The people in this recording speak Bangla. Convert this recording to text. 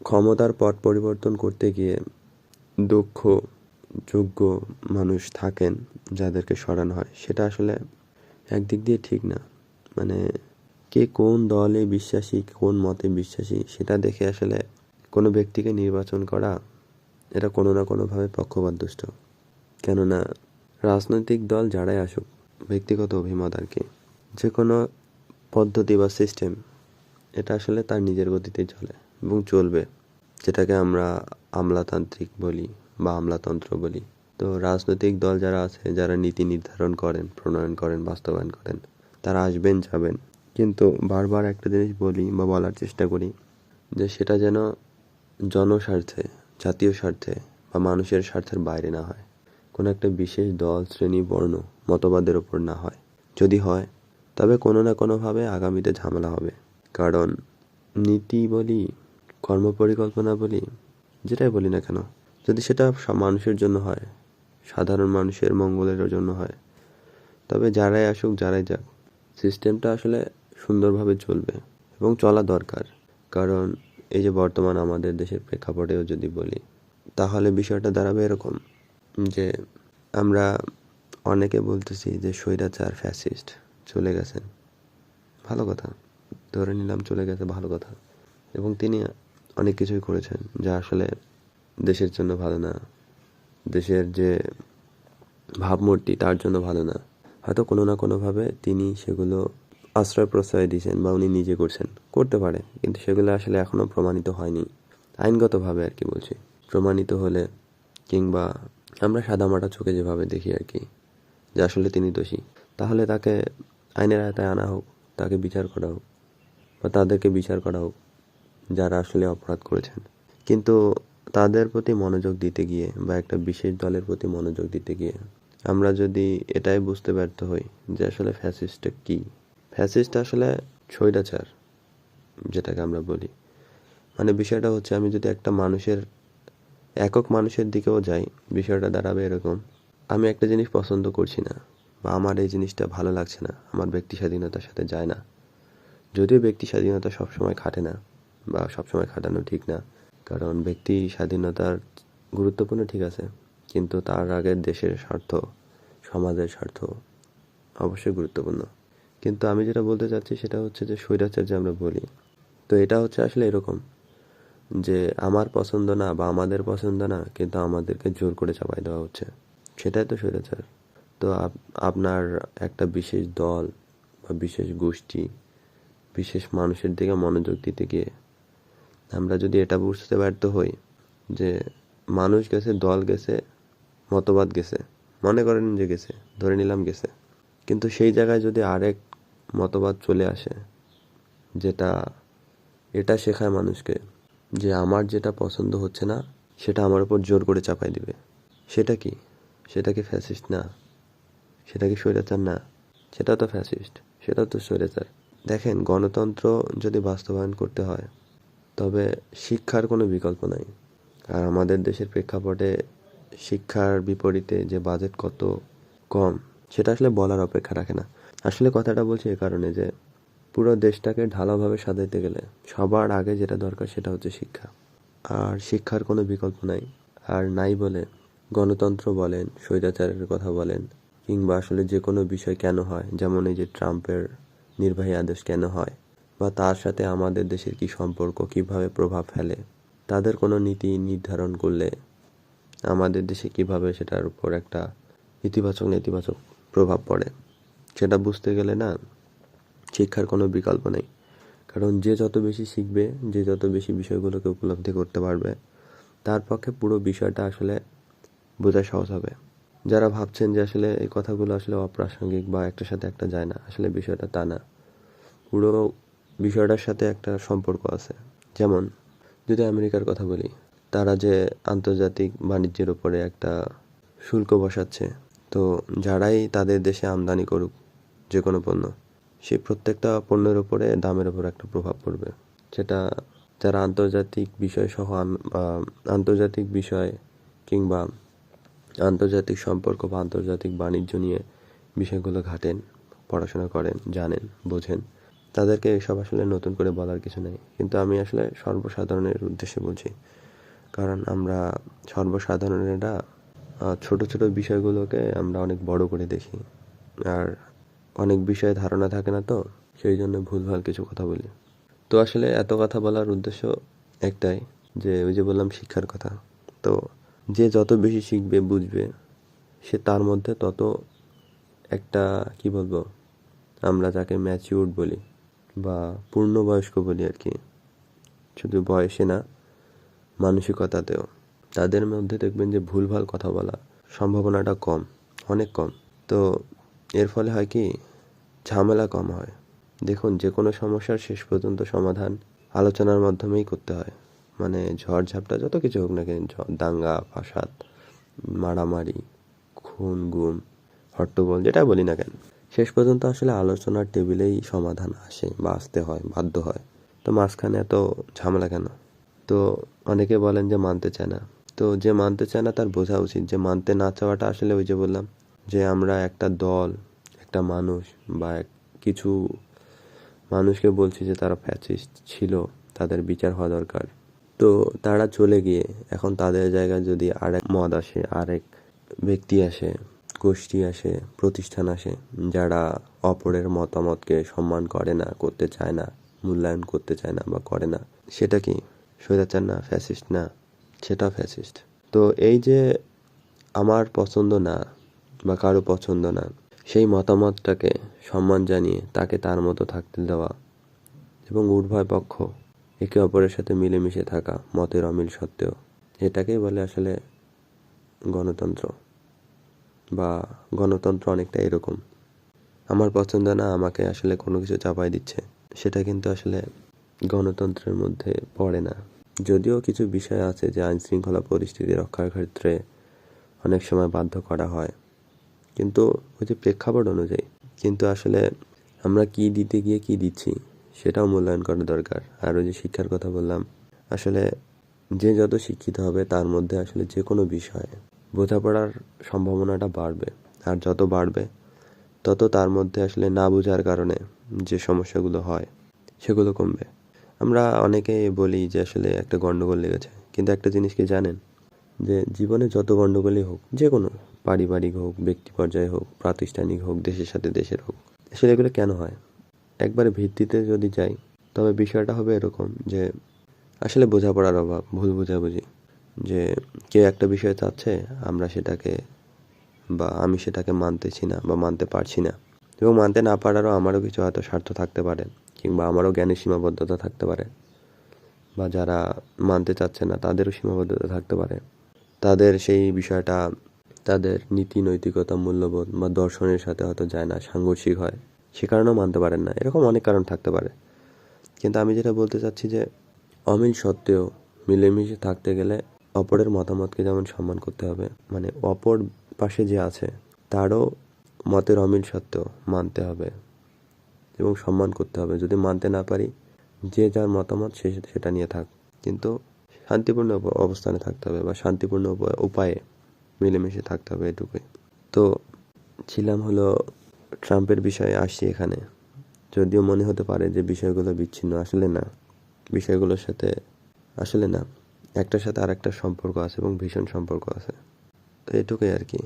ক্ষমতার পট পরিবর্তন করতে গিয়ে দক্ষ যোগ্য মানুষ থাকেন যাদেরকে সরানো হয়। সেটা আসলে একদিক দিয়ে ঠিক না। মানে কে কোন দলে বিশ্বাসী, কোন মতে বিশ্বাসী, সেটা দেখে আসলে কোনো ব্যক্তিকে নির্বাচন করা, এটা কোনো না কোনোভাবে পক্ষপাতদুষ্ট। কেননা রাজনৈতিক দল যারাই আসুক, ব্যক্তিগত অভিমত আর কি যে কোনো পদ্ধতি বা সিস্টেম এটা আসলে তার নিজের গতিতে চলে। এবং চলবে। যেটাকে আমরা আমলাতান্ত্রিক বলি বা আমলাতন্ত্র বলি। তো রাজনৈতিক দল যারা আছে, যারা নীতি নির্ধারণ করেন, প্রণয়ন করেন, বাস্তবায়ন করেন, তারা আসবেন, যাবেন। কিন্তু বারবার একটা জিনিস বলি বা বলার চেষ্টা করি যে সেটা যেন জনস্বার্থে, জাতীয় স্বার্থে বা মানুষের স্বার্থের বাইরে না হয়। কোনো একটা বিশেষ দল, শ্রেণি, বর্ণ, মতবাদের ওপর না হয়। যদি হয়, তবে কোনো না কোনোভাবে আগামীতে ঝামেলা হবে। কারণ নীতি বলি কর্মপরিকল্পনা বলি, যেটাই বলি না কেন, যদি সেটা মানুষের জন্য হয়, সাধারণ মানুষের মঙ্গলের জন্য হয়, তবে যারাই আসুক, যারাই যাক, সিস্টেমটা আসলে সুন্দরভাবে চলবে এবং চলা দরকার। কারণ এই যে বর্তমান আমাদের দেশের প্রেক্ষাপটেও যদি বলি, তাহলে বিষয়টা দাঁড়াবে এরকম যে আমরা অনেকে বলতেছি যে স্বৈরাচার, ফ্যাসিস্ট, চলে গেছেন। ভালো কথা। ধরে নিলাম চলে গেছে, ভালো কথা। এবং তিনি অনেক কিছুই করেছেন, যা আসলে দেশের জন্য ভালো না। দেশের যে ভাবমূর্তি, তার জন্য ভালো না। হয়তো কোনো না কোনোভাবে তিনি সেগুলো আশ্রয় প্রশ্রয় দিয়েছেন বা উনি নিজে করছেন। করতে পারে, কিন্তু সেগুলো আসলে এখনও প্রমাণিত হয়নি। আইনগতভাবে আর কি বলছি। প্রমাণিত হলে কিংবা আমরা সাদামাটা চোখে যেভাবে দেখি আর কি, যে আসলে তিনি দোষী। তাহলে তাকে আইনের আয়তায় আনা হোক, তাকে বিচার করা হোক, বা তাদেরকে বিচার করা হোক যারা আসলে অপরাধ করেছেন। কিন্তু তাদের প্রতি মনোযোগ দিতে গিয়ে বা একটা বিশেষ দলের প্রতি মনোযোগ দিতে গিয়ে আমরা যদি এটাই বুঝতে ব্যর্থ হই যে আসলে ফ্যাসিস্টটা কী। ফ্যাসিস্ট আসলে স্বৈরাচার, যেটাকে আমরা বলি। মানে বিষয়টা হচ্ছে আমি যদি একটা মানুষের, একক মানুষের দিকেও যাই, বিষয়টা দাঁড়াবে এরকম, আমি একটা জিনিস পছন্দ করছি না বা আমার এই জিনিসটা ভালো লাগছে না, আমার ব্যক্তি স্বাধীনতার সাথে যায় না। যদিও ব্যক্তি স্বাধীনতা সবসময় খাটে না বা সবসময় খাটানো ঠিক না। কারণ ব্যক্তি স্বাধীনতার গুরুত্বপূর্ণ ঠিক আছে, কিন্তু তার আগে দেশের স্বার্থ, সমাজের স্বার্থ অবশ্যই গুরুত্বপূর্ণ। কিন্তু আমি যেটা বলতে চাচ্ছি সেটা হচ্ছে যে স্বৈরাচার যে আমরা বলি, তো এটা হচ্ছে আসলে এরকম যে আমার পছন্দ না বা আমাদের পছন্দ না, কিন্তু আমাদেরকে জোর করে চাপাই দেওয়া হচ্ছে। সেটাই তো স্বৈরাচার। তো আপ- আপনার একটা বিশেষ দল বা বিশেষ গোষ্ঠী, বিশেষ মানুষের দিকে মনোযোগ দিতে গিয়ে আমরা যদি এটা বুঝতে ব্যর্থ হই যে মানুষ গেছে, দল গেছে, মতবাদ গেছে, মনে করেন যে গেছে, ধরে নিলাম গেছে। কিন্তু সেই জায়গায় যদি আরেক মতবাদ চলে আসে, যেটা, এটা শেখায় মানুষকে যে আমার যেটা পছন্দ হচ্ছে না, সেটা আমার উপর জোর করে চাপাই দিবে। সেটা কি? সেটা কি ফ্যাসিস্ট না? সেটা কি স্বৈরাচার না? সেটা তো ফ্যাসিস্ট সেটা তো স্বৈরাচার। দেখেন, গণতন্ত্র যদি বাস্তবায়ন করতে হয় তবে শিক্ষার কোনো বিকল্প নাই। আর আমাদের দেশের প্রেক্ষাপটে শিক্ষার বিপরীতে যে বাজেট কত কম, সেটা আসলে বলার অপেক্ষা রাখে না। আসলে কথাটা বলছি এ কারণে যে, পুরো দেশটাকে ঢালাওভাবে সাজাইতে গেলে সবার আগে যেটা দরকার সেটা হচ্ছে শিক্ষা। আর শিক্ষার কোনো বিকল্প নাই। আর নাই বলে গণতন্ত্র বলেন, স্বৈরাচারের কথা বলেন, কিংবা আসলে যে কোনো বিষয় কেন হয়, যেমন এই যে ট্রাম্পের নির্বাহী আদেশ কেন হয় বা তার সাথে আমাদের দেশের কি সম্পর্ক, কীভাবে প্রভাব ফেলে, তাদের কোনো নীতি নির্ধারণ করলে আমাদের দেশে কীভাবে সেটার উপর একটা ইতিবাচক, নেতিবাচক প্রভাব পড়ে, সেটা বুঝতে গেলে না শিক্ষার কোনো বিকল্প নেই। কারণ যে যত বেশি শিখবে, যে যত বেশি বিষয়গুলোকে উপলব্ধি করতে পারবে, তার পক্ষে পুরো বিষয়টা আসলে বোঝা সহজ হবে। যারা ভাবছেন যে আসলে এই কথাগুলো আসলে অপ্রাসঙ্গিক বা একটার সাথে একটা যায় না, আসলে বিষয়টা তা না। পুরো বিষয়টার সাথে একটা সম্পর্ক আছে। যেমন, যদি আমেরিকার কথা বলি, তারা যে আন্তর্জাতিক বাণিজ্যের উপরে একটা শুল্ক বসাচ্ছে, তো যারাই তাদের দেশে আমদানি করুক যে কোনো পণ্য সেই প্রত্যেকটা পণ্যের উপরে দামের উপর একটা প্রভাব পড়বে। সেটা যারা আন্তর্জাতিক বিষয় সহ আন্তর্জাতিক বিষয় কিংবা আন্তর্জাতিক সম্পর্ক বা আন্তর্জাতিক বাণিজ্য নিয়ে বিষয়গুলো ঘাটেন, পড়াশোনা করেন, জানেন, বোঝেন তাদেরকে এসব আসলে নতুন করে বলার কিছু নেই। কিন্তু আমি আসলে সর্বসাধারণের উদ্দেশ্যে বলছি, কারণ আমরা সর্বসাধারণেরা ছোট ছোট বিষয়গুলোকে আমরা অনেক বড় করে দেখি। আর অনেক বিষয়ে ধারণা থাকে না তো, সেই জন্য ভুলভাল কিছু কথা বলি। তো আসলে এত কথা বলার উদ্দেশ্য একটাই, যে ওই যে বললাম শিক্ষার কথা। তো যে যত বেশি শিখবে, বুঝবে, সে তার মধ্যে তত একটা, কি বলব, আমরা যাকে ম্যাচিউরড বলি। বা পূর্ণবয়স্ক বলি আর কি। শুধু বয়সে না, মানসিকতাতেও। তাদের মধ্যে দেখবেন যে ভুলভাল কথা বলা সম্ভাবনাটা কম, অনেক কম। তো এর ফলে হয় কি, ঝামেলা কম হয়। দেখুন যে কোনো সমস্যার শেষ পর্যন্ত সমাধান আলোচনার মাধ্যমেই করতে হয়। মানে ঝড়ঝাপটা যত কিছু হোক না কেন দাঙ্গা, ফাসাদ, মারামারি, খুন, গুম, হট্টগোল, যেটা বলি না কেন শেষ পর্যন্ত আসলে আলোচনার টেবিলেই সমাধান আসে বা আসতে হয়, বাধ্য হয়। তো মাঝখানে এত ঝামেলা কেন? তো অনেকে বলেন যে মানতে চায় না। তো যে মানতে চায় না তার বোঝা উচিত যে মানতে না চাওয়াটা আসলে ওই যে বললাম যে আমরা একটা দল, একটা মানুষ বা কিছু মানুষকে বলছি যে তারা ফ্যাসিস্ট ছিল, তাদের বিচার হওয়া দরকার। তো তারা চলে গিয়ে এখন তাদের জায়গায় যদি আরেক মদ আসে, আরেক ব্যক্তি আসে গোষ্ঠী আসে, প্রতিষ্ঠান আসে, যারা অপরের মতামতকে সম্মান করে না, করতে চায় না, মূল্যায়ন করতে চায় না বা করে না। সেটা কি? স্বৈরাচার না, ফ্যাসিস্ট? না সেটা ফ্যাসিস্ট। তো এই যে আমার পছন্দ না বা কারও পছন্দ না, সেই মতামতটাকে সম্মান জানিয়ে তাকে তার মতো থাকতে দেওয়া এবং উভয় পক্ষ একে অপরের সাথে মিলেমিশে থাকা মতের অমিল সত্ত্বেও, এটাকেই বলে আসলে গণতন্ত্র। বা গণতন্ত্র অনেকটা এরকম। আমার পছন্দ না, আমাকে আসলে কোনো কিছু চাপাই দিচ্ছে। সেটা কিন্তু আসলে গণতন্ত্রের মধ্যে পড়ে না। যদিও কিছু বিষয় আছে যে আইন শৃঙ্খলা পরিস্থিতি রক্ষার ক্ষেত্রে অনেক সময় বাধ্য করা হয়। কিন্তু ওই যে প্রেক্ষাপট অনুযায়ী, কিন্তু আসলে আমরা কি দিতে গিয়ে কি দিচ্ছি, সেটাও মূল্যায়ন করা দরকার। আর ওই যে শিক্ষার কথা বললাম, আসলে যে যত শিক্ষিত হবে, তার মধ্যে আসলে যে কোনো বিষয়ে বোঝাপড়ার সম্ভাবনাটা বাড়বে। আর যত বাড়বে, তত তার মধ্যে আসলে না বোঝার কারণে যে সমস্যাগুলো হয়, সেগুলো কমবে। আমরা অনেকে বলি যে আসলে একটা গণ্ডগোল লেগেছে, কিন্তু একটা জিনিস কি জানেন? যে জীবনে যত গণ্ডগোলই হোক যে কোনো পারিবারিক হোক, ব্যক্তি পর্যায়ে হোক, প্রাতিষ্ঠানিক হোক, দেশের সাথে দেশের হোক, আসলে এগুলো কেন হয়? একবারে ভিত্তিতে যদি যাই, তবে বিষয়টা হবে এরকম যে আসলে বোঝাপড়ার অভাব, ভুল বোঝাবুঝি যে কেউ একটা বিষয় চাচ্ছে, আমরা সেটাকে বা আমি সেটাকে মানতেছি না বা মানতে পারছি না। এবং মানতে না পারারও আমারও কিছু হয়তো স্বার্থ থাকতে পারে, কিংবা আমারও জ্ঞানের সীমাবদ্ধতা থাকতে পারে। বা যারা মানতে চাচ্ছে না, তাদেরও সীমাবদ্ধতা থাকতে পারে। তাদের সেই বিষয়টা তাদের নীতি, নৈতিকতা, মূল্যবোধ বা দর্শনের সাথে হয়তো যায় না, সাংঘর্ষিক হয়। সে কারণেও মানতে পারেন না। এরকম অনেক কারণ থাকতে পারে। কিন্তু আমি যেটা বলতে চাচ্ছি যে, অমিল সত্ত্বেও মিলেমিশে থাকতে গেলে অপরের মতামতকে যেমন সম্মান করতে হবে মানে অপর পাশে যে আছে, তারও মতের অমিল সত্ত্বেও মানতে হবে এবং সম্মান করতে হবে। যদি মানতে না পারি, যে যার মতামত সে সেটা নিয়ে থাক। কিন্তু শান্তিপূর্ণ অবস্থানে থাকতে হবে বা শান্তিপূর্ণ উপায়- মিলেমিশে থাকতে হবে এটুকুই। তো ছিলাম হলো ট্রাম্পের বিষয়ে আসছি এখানে। যদিও মনে হতে পারে যে বিষয়গুলো বিচ্ছিন্ন, আসলে না। বিষয়গুলোর সাথে আসলে না। একটার সাথে আরেকটার সম্পর্ক আছে এবং ভীষণ সম্পর্ক আছে। তো এটুকুই আর কি।